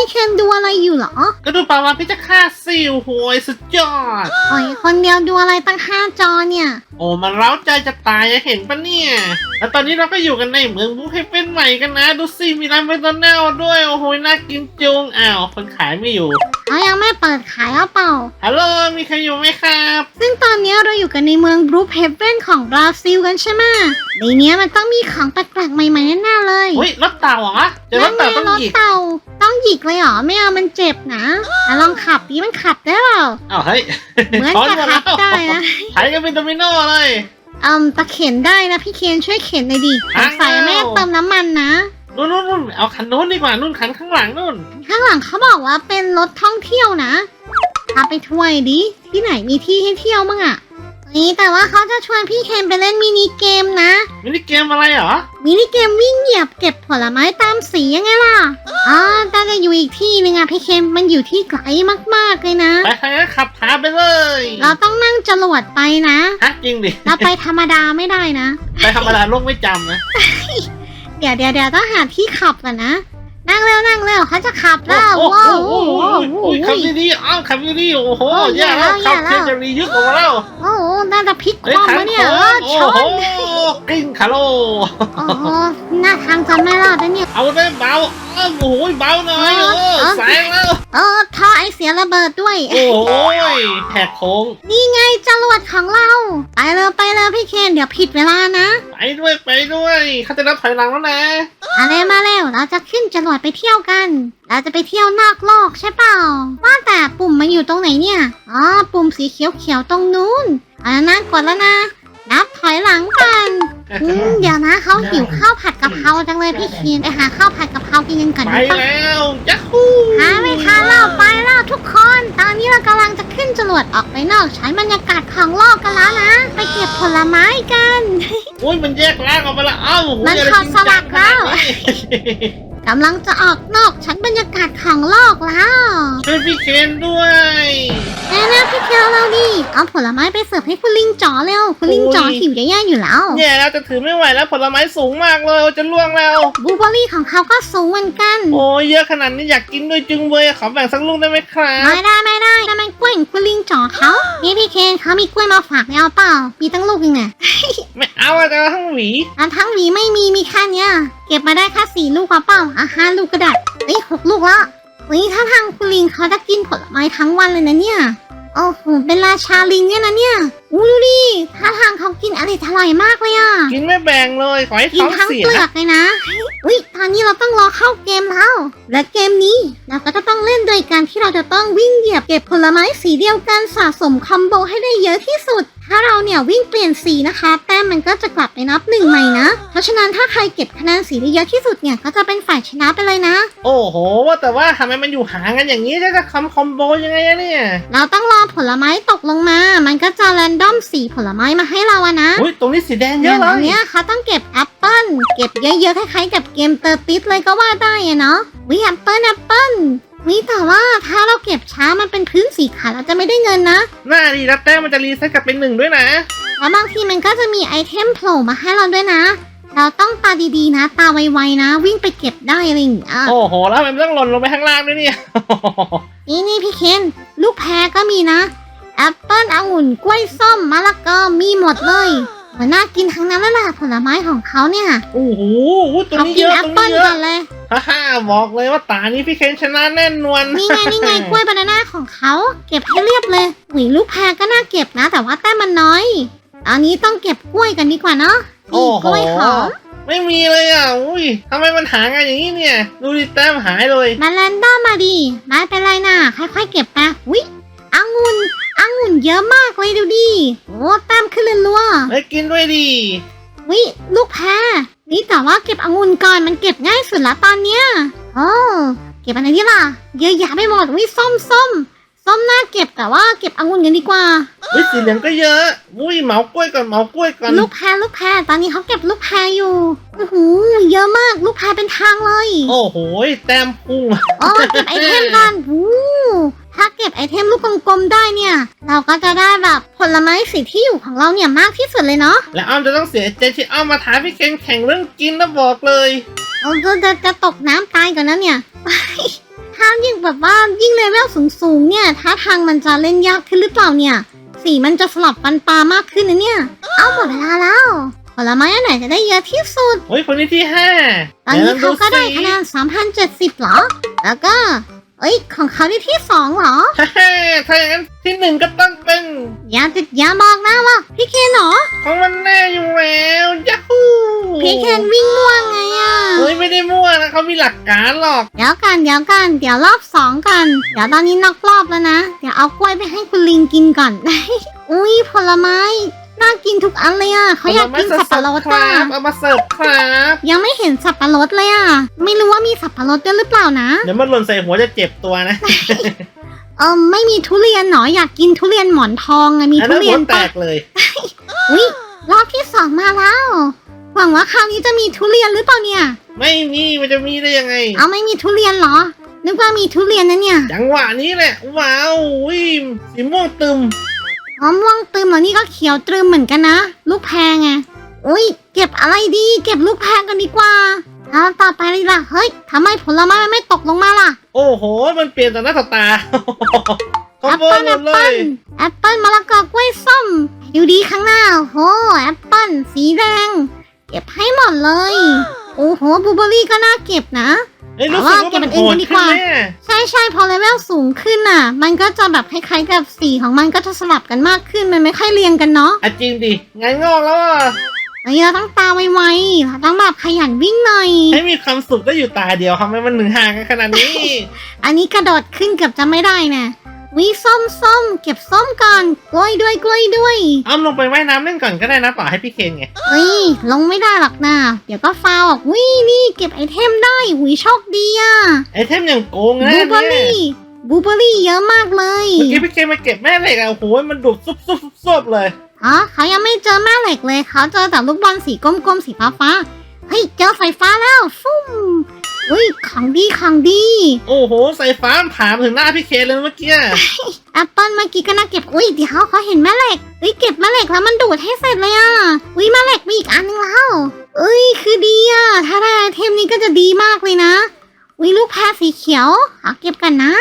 พี่เคนดูอะไรอยู่เหรอก็ดูปลาวานพิจฆาตสิโอ้โหยสุดยอด โอ้ยคนเดียวดูอะไรตั้งห้าจอเนี่ย โอ้มันเร้าใจจะตายอะเห็นปะเนี่ย แล้วตอนนี้เราก็อยู่กันในเมืองบุฟเฟ่เป็นใหม่กันนะ ดูสิมีร้านแมคโดนัลด์ด้วย โอ้โหน่ากินจุงอ้าวคนขายไม่อยู่เขายังไม่เปิดขายหรือเปล่า ฮัลโหล มีใครอยู่ไหมครับ ซึ่งตอนนี้เราอยู่กันในเมืองบรูเฮเวนของบราซิลกันใช่ไหมในเนี้ยมันต้องมีของแปลกๆใหม่ๆแน่ๆเลยอุ้ยรถเต่าเหรอเจอรถเต่าต้องรถหยิกเต่าต้องหยิกเลยเหรอ ไม่เอา มันเจ็บนะอะลองขับดิมันขับได้เปล่าอ้าวเฮ้ยเหมือนช้อนจะหมดขัแล้บวได้นะขายกันเป็นโดมิโนเลย อืมตะเข็นได้นะพี่เคนช่วยเข็นหน่อยดิสงสัยแม่เติมน้ำมันนะ นู่นนู่นนู่นเอาคันนู้นดีกว่านู่นคันข้างหลังนู่น ข้างหลังเขาบอกว่าเป็นรถท่องเที่ยวนะพาไปทัวร์หน่อยดิที่ไหนมีที่ให้เที่ยวมั่งอะ นี่แต่ว่าเขาจะชวนพี่เคนไปเล่นมินิเกมนะ มินิเกมอะไรเหรอ มินิเกมวิ่งเหยียบเก็บผลไม้ตามสียังไงล่ะ อ๋อแต่จะอยู่อีกที่หนึงอะพี่เคนมันอยู่ที่ไกลมากๆเลยนะ ไปทางนั้นขับพาไปเลยเราต้องนั่งจรวดไปนะ ฮะจริงดิ เราไปธรรมดาไม่ได้นะ ไปธรรมดาโลกไม่จำนะ เดี๋ยวเดี๋ยวเดี๋ยวต้องหาที่ขับก่อนนะ นั่งเร็วนั่งเร็วเขาจะขับแล้วโอ้โหว้าวโอ้โหโอ้โหโอ้โห ขับดีๆอ้าวขับดีๆโอ้โหโอ้ยแย่แล้วแย่ขับแล้วเทจะรียึดออกมาแล้วโอ้โหน่าจะพลิกคเฮ้ยว่ำทางวะเนี่ยโค้เอองชโอ้นโหกลิ้งคาโล โอ้โหหน้าทางจะไม่รอดนะเนี่ย เอาได้เบาอ้าวโอ้โหเบาหน่อยเอเอออเออแสงแล้วเออท่อไอเสียระเบิดด้วย โอ้โหแหกโค้งนี่ไงจรวดของเรา ไปเลยไปเลยพี่เคนเดี๋ยวผิดเวลานะ ไปด้วยไปด้วยเขาจะนับถอยหลังแล้วนะมาเร็วมาเร็วเราจะขึ้นจรวดไปเที่ยวกัน เราจะไปเที่ยวนอกโลกใช่เปล่า ว่าแต่ปุ่มมันอยู่ตรงไหนเนี่ย อ๋อปุ่มสีเขียวๆตรงนู้นเอาละนะกดแล้วนะ นับถอยหลังกันอืมเดี๋ยวนะเขาหิวข้าวผัดกะเพราจังเลยพี่เคนไปหาข้าวผัดกะเพรากินกันก่อนไปดีปะแล้วยัฮูหาไม่ทันแล้วไปแล้วทุกคน ตอนนี้เรากำลังจะขึ้นจรวดออกไปนอกชั้นบรรยากาศของโลกกันแล้วนะ ไปเก็บผลไม้กัน อุ้ยมันแยกร่างออกมาแล้วอ้าวโอ้โหมันอย่าถอดจริงสลักจังขนาดแล้วนี้ กำลังจะออกนอกชั้นบรรยากาศของโลกแล้วช่วยพี่เคนด้วยแน่นะพี่เคียวเราดิเอาผลไม้ไปเสิร์ฟให้คุณลิงจ๋อเร็วคุณลิงจ๋อหิวจะแย่อยู่แล้วแย่แล้วจะถือไม่ไหวแล้วผลไม้สูงมากเลยจะล่วงแล้วบลูเบอร์รี่ของเขาก็สูงเหมือนกัน โอ้ยเยอะขนาดนี้อยากกินด้วยจึงเว้ยขอแบ่งสักลูกได้ไหมครับไม่ได้ไม่ได้นั่นมันกล้วยของคุณลิงจ๋อเขานี่พี่เคนเขามีกล้วยมาฝากแล้วเปล่า มีตั้งลูกยังไงไม่เอาอะจะเอาทั้งหวีอันทั้งหวีไม่มีมีแค่เนี้ย เก็บมาได้แค่สี่ลูกเปล่าอะห้าลูกก็ได้เอ้ยหกลูกละเฮ้ยถ้าทางคุณลิงเขาจะกินผลไม้ทั้งวันเลยนะเนี่ยโอ้โหเป็นราชาลิงเนี่ยนะเนี่ยอู้ดูดิถ้าทางเขากินอร่อยอร่อยมากเลยอะกินไม่แบ่งเลยขอให้กินท้องทั้งเสียเปลือกเลยนะอุ้ยตอนนี้เราต้องรอเข้าเกมแล้ว และเกมนี้เราก็จะต้องเล่นโดยการที่เราจะต้องวิ่งเหยียบเก็บผลไม้สีเดียวกันสะสมคอมโบให้ได้เยอะที่สุด ถ้าเราเนี่ยวิ่งเปลี่ยนสีนะคะ แต้มมันก็จะกลับไปนับหนึ่งใหม่นะ เพราะฉะนั้นถ้าใครเก็บคะแนนสีได้เยอะที่สุดเนี่ยก็จะเป็นฝ่ายชนะไปเลยนะ โอ้โห ว่าแต่ว่าทำไมมันอยู่ห่างกันอย่างนี้จะจะคำคอมโบยังไงอะเนี่ย เราต้องรอผลไม้ตกลงมา มันก็จะแรนดอมสีผลไม้มาให้เราอะนะอุ้ยตรงนี้สีแดงเยอย่าอะงเลอันย เนี้ยเขาต้องเก็บแอปเปิ้ลเก็บเยอะๆคล้ายๆกับเกมเตอร์ติสเลยก็ว่าได้อะเนาะวิแอปเปิ้ลแอปเปิ้ล วิแต่ว่าถ้าเราเก็บช้ามันเป็นพื้นสีขาวเราจะไม่ได้เงินนะหน้าดีแล้วแต้มมันจะรีเซ็ตกลับเป็นหนึ่งด้วยนะ แล้วบางทีมันก็จะมีไอเทมโผล่มาให้เราด้วยนะ เราต้องตาดีๆนะ ตาไวๆนะ วิ่งไปเก็บได้อะไรอย่างเงี้ยโอ้โห แล้วมันต้องหล่นลงไปข้างล่างด้วยเนี่ย นี่นี่พี่เคนลูกแพรก็มีนะแอปเปิ้ลองุ่นกล้วยส้มมะละกอมีหมดเลยมันน่ากินทั้งนั้นแล้วล่ะผลไม้ของเขาเนี่ยโอ้โหตรงเขานี้กิเยนอะแอตปรงเปิ้นี้ลเยก่อะอนเลย ฮ่าฮ่าบอกเลยว่าตานี้พี่เคนชนะแน่นวนนี่ไงนี่ไงกล้วยบานาน่าของเขา เก็บให้เรียบเลยหวีลูกแพรก็น่าเก็บนะ แต่ว่าแต้มมันน้อยตอนนี้ต้องเก็บกล้วยกันดีกว่าเนาะโอ้นี่โหกล้วยหอมไม่มีเลยอะ อุ้ยทำไมมันหางานอย่างนี้เนี่ย ดูดิแต้มหายเลย มาแรนดอมมาดีไม่เป็นไรนะค่อยๆเก็บไปวิองุ่นองุ่นเยอะมากเลยดูดิ โอ้แต้มขึ้นเรัวๆไปกินด้วยดิวิลูกแพร นี่แต่ว่าเก็บองุ่นก่อนมันเก็บง่ายสุดละตอนเนี้ยโอ้เก็บอะไรดีล่ะ เยอะแยะไปหมดวิส้มส้มส้มน่าเก็บแต่ว่าเก็บองุ่นกันดีกว่าอุ้ยสีเหลืองก็เยอะอุ้ยเหมากล้วยก่อนเหมากล้วยก่อนลูกแพรลูกแพรตอนนี้เขาเก็บลูกแพรอยู่โอ้โหเยอะมากลูกแพรเป็นทางเลย โอ้โหแต้มพุ่งโอ้เก็บไอเทมก่อนโอ้ ถ้าเก็บไอเทมลูกกลมๆได้เนี่ย เราก็จะได้แบบผลไม้สีที่อยู่ของเราเนี่ยมากที่สุดเลยเนาะแล้วอ้อมจะต้องเสียใจที่อ้อมมาท้าพี่เคนแข่งเรื่องกินนะบอกเลยเราจะจะจะตกน้ำตายก่อนนะเนี่ยถ้าแบบว่ายิ่งเลเวลสูงๆเนี่ยท่าทางมันจะเล่นยากขึ้นหรือเปล่าเนี่ย สีมันจะสลับฟันปลามากขึ้นนะเนี่ย เอาหมดเวลาแล้วผลไม้อันไหนจะได้เยอะที่สุด โอ้ยคนนี้ที่ห้าตอนนี้ดี๋ยวเขาก็ได้สิคะแนน3,070เหรอ แล้วก็ เอ้ย ของเขาได้ที่สองเหรอ ฮ่าฮ่าถ้าอย่างนั้นที่หนึ่งก็ต้องเป็นอย่าติดอย่าบอกนะว่าพี่เคนเหรอ ของมันแน่อยู่แล้วยัฮูพี่เคนวิ่งม่วงไงอะ เฮ้ยไม่ได้มั่วนะเขามีหลักการหรอก เดี๋ยวกันเดี๋ยวกันเดี๋ยวรอบสองกัน เดี๋ยวตอนนี้นอกรอบแล้วนะ เดี๋ยวเอากล้วยไปให้คุณลิงกินก่อน อุ้ยผลไม้ น่ากินทุกอันเลยอะเขาอยากกินสับปะรดครัอะบเอามาเสิร์ฟครับยังไม่เห็นสับปะรดเลยอะ ไม่รู้ว่ามีสับปะรดด้วยหรือเปล่านะ เดี๋ยวมันหล่นใส่หัวจะเจ็บตัวนะเออไม่มีทุเรียนหนออยากกินทุเรียนหมอนทองอะมีอันทุนั้นเรีหัยนวแตปะกเลย อุ้ยรอบที่สองมาแล้ว หวังว่าคราวนี้จะมีทุเรียนหรือเปล่าเนี่ย ไม่มีมันจะมีได้ยังไง เอาไม่มีทุเรียนเหรอ นึกว่ามีทุเรียนนะเนี่ย จังหวะนี้แหละว้าววิมสีม่วงตึม อ๋อม่วงตึมเหรอนี่ก็เขียวตรึมเหมือนกันนะ ลูกแพรไงอุ้ยเก็บอะไรดี เก็บลูกแพรกันดีกว่าเอาต่อไปเลยล่ะเฮ้ยทำไมผลไม้มันไม่ตกลงมาล่ะโอ้โห มันเปลี่ยนต่อหน้าต่อตาขแอปโมเปิ้ยลหมแอดปเลเปิ้ยลแอปเปิ้ลมะละกอกล้วยส้มดูดีข้างหน้าโอ้โหแอปเปิ้ลสีแดง เก็บให้หมดเลย โอ้โหบลูเบอร์รี่ก็น่าเก็บนะ เอ้ยรู้สึกว่าแต่ว่าเก็บมันอันอื่โหนกัดนดีกขึ้นว่าแน่ใช่ใช่พอเลเวลสูงขึ้นน่ะ มันก็จะแบบคล้ายๆกับสีของมันก็จะสลับกันมากขึ้นมันไม่ค่อยเรียงกันเนาะอะจริงดิงานงอกแล้วอะเฮ้ยเราต้องตาไวๆเราต้องแบบขยันวิ่งหน่อยให้มีความสุขก็อยู่ตาเดียวทำไมมันหนึ่งห่างกันขนาดนี้ อันนี้กระโดดขึ้นเกือบจะไม่ได้นะ วิส้มส้มเก็บส้มก่อนกล้วยด้วยกล้วยด้วยเอาลงไปว่ายน้ำเล่นก่อนก็ได้นะต่อให้พี่เคนไงเฮ้ยลงไม่ได้หรอกนะเดี๋ยวก็ฟาวออกวินี่เก็บไอเทมได้หุยโชคดีอะไอเทมอย่างโกงบนะลูเบอร์เนี่ยรี่บลูเบอร์รี่เยอะมากเลยเมื่อกี้พี่เคนมาเก็บแม่เหล็กอะโอ้โหมันดุดซุบซุบซุบซุบเลย อ๋อเขายังไม่เจอแม่เหล็กเลยเขาเจอแต่ลูกบอลสีกลมๆสีฟ้าฟ้าๆ เฮ้ยเจอไฟฟ้าแล้วฟุ้มอุ้ยของดีของดีโอ้โหใส่ฟ้าผ่ามาถึงหน้าพี่เคนเลยเมื่อกี้แอปเปิลเมื่อกี้ก็น่าเก็บอุ้ยเดี๋ยวเขาเห็นแม่เหล็กเฮ้ยเก็บแม่เหล็กแล้วมันดูดให้เสร็จเลยอะอุ้ยแม่เหล็กมีอีกอันนึงแล้วเอ้ยคือดีอะถ้าได้ไอเทมนี้ก็จะดีมากเลยนะอุ้ยลูกแพรสีเขียวขอเก็บกันนะ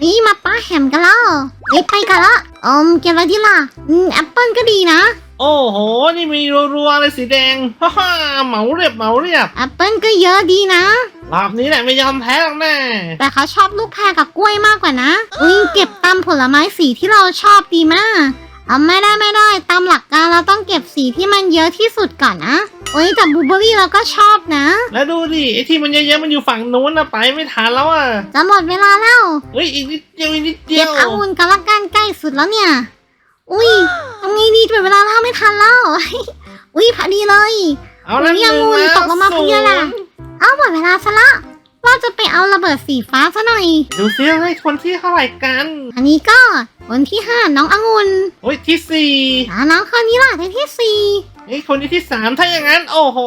อุ้ยมาป้าแฮมกันแล้วเฮ้ยไปกันละอืมเก็บอะไรดีล่ะอืมแอปเปิลก็ดีนะ โอ้โห นี่มีรัวๆเลยสีแดง ฮ่าฮ่าเหมาเรียบเหมาเรียบแอปเปิลก็เยอะดีนะ รอบนี้แหละไม่ยอมแพ้หรอกแน่ แต่เขาชอบลูกแพรกับกล้วยมากกว่านะอุ้ยเก็บตามผลไม้สีที่เราชอบดีมาก เอาไม่ได้ไม่ได้ ตามหลักการเราต้องเก็บสีที่มันเยอะที่สุดก่อนนะอุ้ยแต่บลูเบอร์รี่เราก็ชอบนะ แล้วดูดิไอที่มันเยอะๆมันอยู่ฝั่งนู้นนะไปไม่ทันแล้วอะ จะหมดเวลาแล้ว เฮ้ยอีกนิดเดียวอีกนิดเดีเก็ยบว องุ่นกันละกันใกล้สุดแล้วเนี่ย อุ้ยทำไงดีหมดเวลาแล้วไม่ทันแล้ว อุ้ยพอดีเลยเอาละหอุ๊ยนึ่งองุ่นแล้วตกลงมาพอดีแหละศูนย์เอาหมดเวลาซะละเราจะไปเอาระเบิดสีฟ้าซะหน่อย ดูซิว่าให้คนที่เท่าไหร่กัน อันนี้ก็คนที่ห้าน้ององุ่นโอ้ยที่สี่อ่าน้องคนนี้ล่ะในที่สี่เฮ้ยคนนี้ที่สามถ้าอย่างนั้น โอ้โห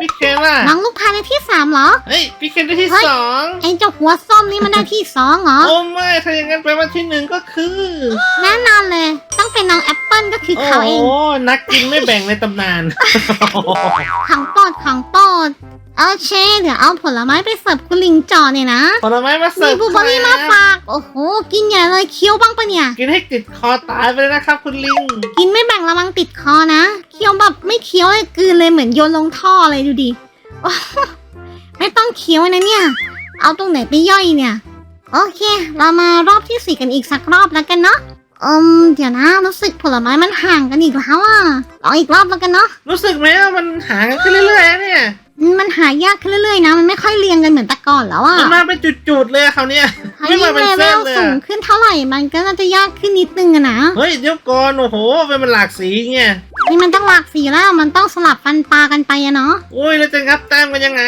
พี่เคนล่ะ น้องลูกพายในที่สามเหรอเฮ้ยพี่เคนได้ที่เฮ้ยสองไอ้เจ้าหัวส้มนี่มันได้ที่สองเหรอ โอ้ไม่ถ้าอย่างนั้นแปลว่าที่หนึ่งก็คือ แน่นอนเลย ต้องเป็นน้องแอปเปิลก็คือโอ้เขาเองโหนักกินไม่แบ่งในตำนานของโปรดของโปรดเอาเชเดี๋ยวเอาผลไม้ไปเสิร์ฟคุณลิงจอเนี่ยนะผลไม้มาเสิมีร์ฟบลูเบอร์รี่มาครับฝากโอ้โหกินใหญ่เลยเคี้ยวบ้างปะเนี่ยกินให้ติดคอตายไปเลยนะครับ คุณลิง กินไม่แบ่งระวังติดคอนะเคี้ยวแบบไม่เคี้ยวเลยกลืนเลยเหมือนโยนลงท่อเลยดูดิโอ้โหไม่ต้องเคี้ยวนะเนี่ย เอาตรงไหนไปย่อยเนี่ย โอเค เรามารอบที่สี่กันอีกสักรอบแล้วกันเนาะ อืมเดี๋ยวนะรู้สึกผลไม้มันห่างกันอีกแล้วอะรออีกรอบแล้วกันเนาะรู้สึกไหมว่ามันหากันขึ้นเรื่อยๆนะเนี่ยอืมมันหายากขึ้นเรื่อยๆนะ มันไม่ค่อยเรียงกันเหมือนแต่ก่อนแล้วอะมันมาเป็นจุดๆเลยอะคราวเนี้ยถ้าไม่ยิ่มางเป็นเลเวเส้นลเลยสูงอะขึ้นเท่าไหร่มันก็น่าจะยากขึ้นนิดนึงอะนะเฮ้ยเดี๋ยวก่อนโอ้โหเป็นมันหลากสีเงี้ยนี่มันต้องหลากสีแล้วมันต้องสลับฟันปลากันไปอะเนาะโอ้ยแล้วจะงับแต้มกันยังไง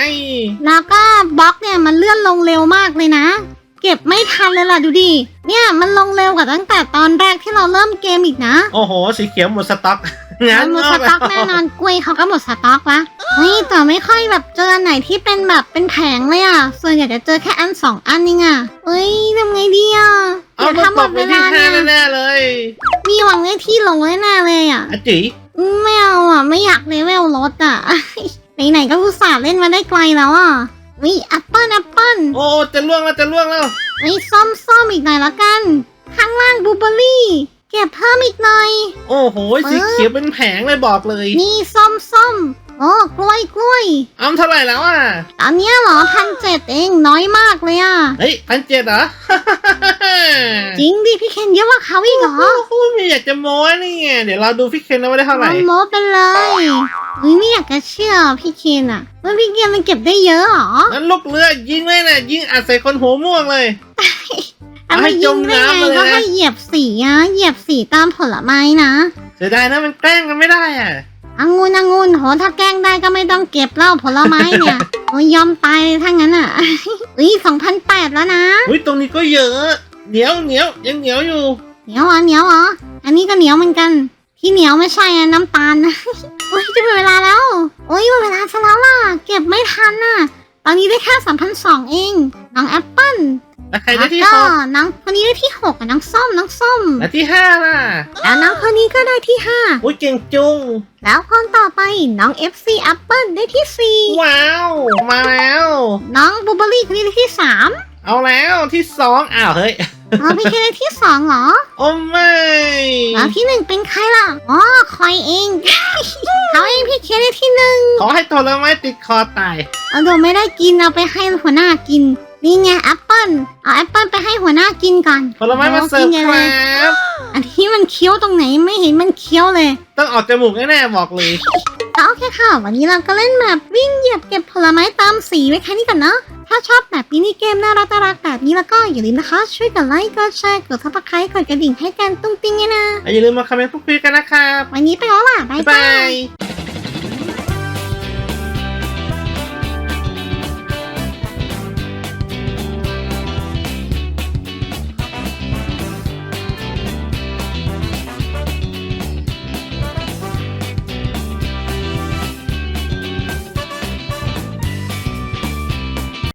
แล้วก็บล็อกเนี่ยมันเลื่อนลงเร็วมากเลยนะ เก็บไม่ทันเลยล่ะดูดิ เนี่ยมันลงเร็วกว่าตั้งแต่ตอนแรกที่เราเริ่มเกมอีกนะโอ้โห สีเขียวหมดสต็อกงานมันหมดงสอกต็อกแน่นอนกล้วยเขาก็หมดสต็อกวะเฮ้ยแต่ไม่ค่อยแบบเจออันไหนที่เป็นแบบเป็นแผงเลยอะ ส่วนใหญ่จะเจอแค่อันสองอันเองอะเฮ้ยทำไงดีอะเอาเดี๋ยวต้องถ้าหมตดกไปเวที่ลาห้าเนี่ยแน่ๆเลย มีหวังได้ที่ลงแน่ๆเลยอะอาจิอืมไม่เอาอะ ไม่อยากเลเวลลดอะไหนๆก็อุตส่าห์เล่นมาได้ไกลแล้วอะ วิแอปเปิลแอปเปิลโอ้จะล่วงแล้วจะล่วงแล้ววิส้มส้มอีกหน่อยละกัน ข้างล่างบลูเบอร์รี่ เก็บเพิ่มอีกหน่อย โอ้โหสีเขียวเป็นแผงเลยบอกเลยนี่ส้มส้มโอ้กล้วยกล้วยอ้ํเท่าไหร่แล้วอะตอนเนี้ยเหรอพันเจ็ดเองน้อยมากเลยอะเฮ้ยพันเจ็ดเหรอจริงดิพี่เคนเยอะกว่าเขาอีกเหรอโอ้โหไม่อยากจะโม้นี่ไงเดี๋ยวเราดูพี่เคนนะว่าได้เท่าไหร่โมไปเลย อุ้ยไม่อยากจะเชื่อพี่เคนอะว่าพี่เคนมันเก็บได้เยอะเหรองั้นลูกเรือยิงเลยนะยิงอัดใส่คนหัวม่วงเลย เอาเอาให้มาจยิมงได้น้ำไงเลยนะ ก็ให้เหยียบสีอะเหยียบสีตามผลไม้นะเสียดายนะมันแกล้งกันไม่ได้อะองุ่นองุ่นโหถ้าแกล้งได้ก็ไม่ต้องเก็บแล้วผลไม้เนี่ยโอ้ยยอมตายเลยถ้างั้นอะอุ้ยสองพันแปดแล้วนะอุ้ยตรงนี้ก็เยอะเหนียวเหนียวยังเหนียวอยู่เหนียวเหรอเหนียวเหรออันนี้ก็เหนียวเหมือนกัน ที่เหนียวไม่ใช่อะน้ำตาลนะ โอ้ยจะเป็นเวลาแล้ว โอ้ยหมดเวลาซะแล้วล่ะ เก็บไม่ทันน่ะ ตอนนี้ได้แค่สามพันสองเอง น้องแอปเปิ้ลแล้วใครได้แล้วที่ก็หกน้องคนนี้ได้ที่หกอะน้องส้มน้องส้ม และที่ห้าล่ะแล้วน้องคนนี้ก็ได้ที่ห้า อุ้ยเก่งจุง แล้วคนต่อไปน้อง FC Apple ได้ที่สี่ว้าว มาแล้ว น้องบูเบอรี่คนนี้ได้ที่สาม เอาแล้วที่สองอ้าวเฮ้ยอ๋อพี่เคได้ที่สองเหรอโอ้ไม่แล้วที่หนึ่งเป็นใครล่ะอ๋อคอยเอง เขาเองพี่เคได้ที่หนึ่งขอให้ผลไม้ติดคอตายเอาเดี๋ยวไม่ได้กินเอาไปให้หัวหน้ากิน นี่ไงแอปเปิลเอาแอปเปิลไปให้หัวหน้ากินก่อนผลไม้มาเสิร์ฟโอ้กินคใหญ่รัเลยบอันที่มันเคี้ยวตรงไหนไม่เห็นมันเคี้ยวเลย ต้องออกจมูกแน่ๆบอกเลย ก็โอเคค่ะ วันนี้เราก็เล่นแบบวิ่งเหยียบเก็บผลไม้ตามสีไว้แค่นี้ก่อนเนาะถ้าชอบแบบมินิเกมน่ารักน่ารักแบบนี้แล้วก็อย่าลืมนะคะ ช่วยกดไลค์กดแชร์กดซับสไครต์กดกระดิ่งให้กันตุ้งติ้งเนี่ยนะอย่าลืมมาคอมเมนต์พูดคุยกันนะครับวันนี้ไปแล้วล่ะบ๊ายบ๊ายบาบายย